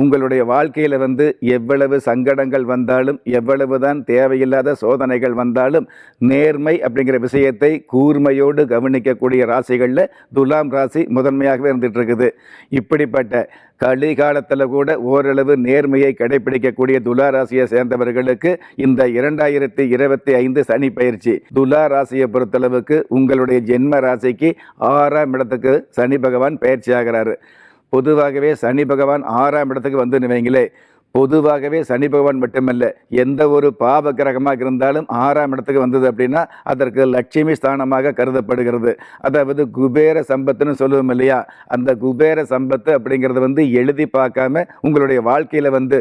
உங்களுடைய வாழ்க்கையில் வந்து எவ்வளவு சங்கடங்கள் வந்தாலும் எவ்வளவு தான் தேவையில்லாத சோதனைகள் வந்தாலும் நேர்மை அப்படிங்கிற விஷயத்தை கூர்மையோடு கவனிக்கக்கூடிய ராசிகளில் துலாம் ராசி முதன்மையாகவே இருந்துகிட்டு இருக்குது இப்படிப்பட்ட கலிகாலத்தில் கூட ஓரளவு நேர்மையை கடைபிடிக்கக்கூடிய துலா ராசியை சேர்ந்தவர்களுக்கு இந்த இரண்டாயிரத்தி இருபத்தி ஐந்து சனி பயிற்சி துலா ராசியை பொறுத்தளவுக்கு உங்களுடைய ஜென்ம ராசிக்கு ஆறாம் இடத்துக்கு சனி பகவான் பயிற்சி ஆகிறாரு பொதுவாகவே சனி பகவான் ஆறாம் இடத்துக்கு வந்து வைங்களே பொதுவாகவே சனி பகவான் மட்டுமல்ல எந்த ஒரு பாவ கிரகமாக இருந்தாலும் ஆறாம் இடத்துக்கு வந்தது அப்படின்னா அதற்கு லட்சுமி ஸ்தானமாக கருதப்படுகிறது. அதாவது குபேர சம்பத்துன்னு சொல்லுவோம் இல்லையா? அந்த குபேர சம்பத்து அப்படிங்கிறது வந்து எழுதி பார்க்காம உங்களுடைய வாழ்க்கையில் வந்து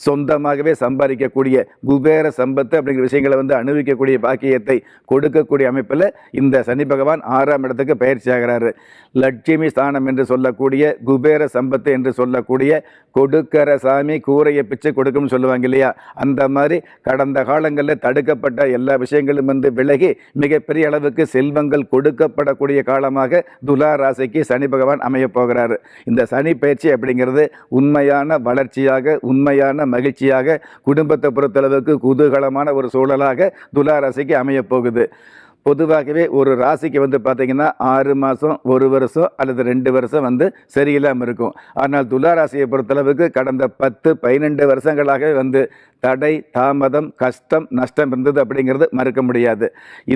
சொந்தமாகவே சம்பாதிக்கக்கூடிய குபேர சம்பத்து அப்படிங்கிற விஷயங்களை வந்து அனுபவிக்கக்கூடிய பாக்கியத்தை கொடுக்கக்கூடிய அமைப்பில் இந்த சனி பகவான் ஆறாம் இடத்துக்கு பயிற்சி ஆகிறாரு. லட்சுமி ஸ்தானம் என்று சொல்லக்கூடிய குபேர சம்பத்து என்று சொல்லக்கூடிய கொடுக்கர சாமி குதிரையை பிச்சை கொடுக்கும்னு சொல்லுவாங்க இல்லையா? அந்த மாதிரி கடந்த காலங்களில் தடுக்கப்பட்ட எல்லா விஷயங்களும் வந்து விலகி மிகப்பெரிய அளவுக்கு செல்வங்கள் கொடுக்கப்படக்கூடிய காலமாக துலா ராசிக்கு சனி பகவான் அமையப் போகிறாரு. இந்த சனி பயிற்சி அப்படிங்கிறது உண்மையான வளர்ச்சியாக உண்மையான மகிழ்ச்சியாக குடும்பத்தை பொறுத்தளவுக்கு குதூகலமான ஒரு சூழலாக துலா ராசிக்கு அமையப் போகுது. பொதுவாகவே ஒரு ராசிக்கு வந்து பார்த்தீங்கன்னா ஆறு மாதம் ஒரு வருஷம் அல்லது ரெண்டு வருஷம் வந்து சரியில்லாமல் இருக்கும். ஆனால் துலா ராசியை பொறுத்தளவுக்கு கடந்த பத்து பன்னெண்டு வருஷங்களாகவே வந்து தடை தாமதம் கஷ்டம் நஷ்டம் இருந்தது அப்படிங்கிறது மறுக்க முடியாது.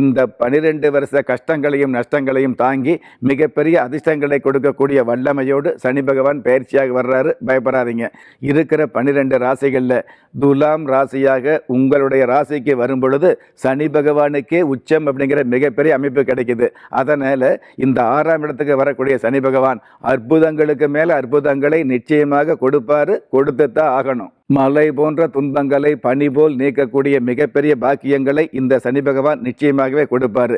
இந்த பனிரெண்டு வருஷ கஷ்டங்களையும் நஷ்டங்களையும் தாங்கி மிகப்பெரிய அதிர்ஷ்டங்களை கொடுக்கக்கூடிய வல்லமையோடு சனி பகவான் பயிற்சியாக வர்றாரு. பயப்படாதீங்க. இருக்கிற பனிரெண்டு ராசிகளில் துலாம் ராசியாக உங்களுடைய ராசிக்கு வரும் பொழுது சனி பகவானுக்கே உச்சம் அப்படிங்கிற மிகப்பெரிய அமைப்பு கிடைக்குது. அதனால் இந்த ஆறாம் இடத்துக்கு வரக்கூடிய சனி பகவான் அற்புதங்களுக்கு மேலே அற்புதங்களை நிச்சயமாக கொடுப்பாரு கொடுத்து தான் ஆகணும். மலை போன்ற துன்பங்களை பனி போல் நீக்கக்கூடிய மிகப்பெரிய பாக்கியங்களை இந்த சனி பகவான் நிச்சயமாகவே கொடுப்பாரு.